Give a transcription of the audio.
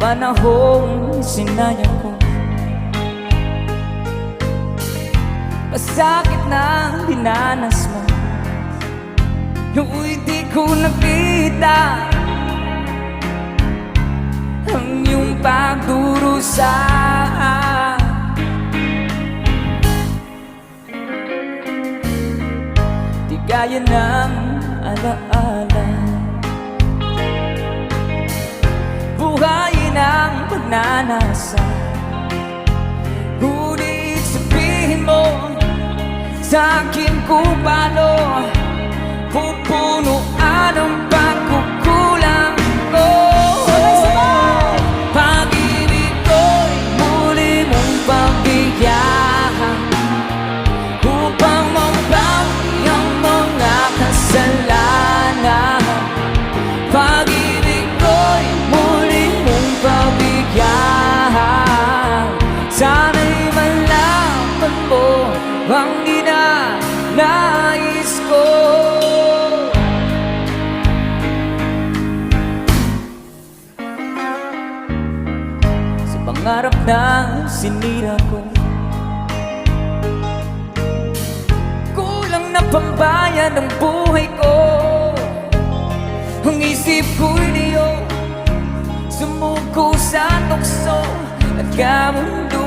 panahong sinayang ko. Masakit na dinanas mo. No'y di ko nakita. Ang iyong pagdurusa Di gaya ng alaala. Buhayin ang pagnanasa Ngunit sabihin mo sa akin kung paano Pupunuan ang ang ginanais ko. Sa pangarap na sinira ko Kulang na pambayan ng buhay ko. Ang isip ko'y diyo Sumuko sa tukso at kamunduhan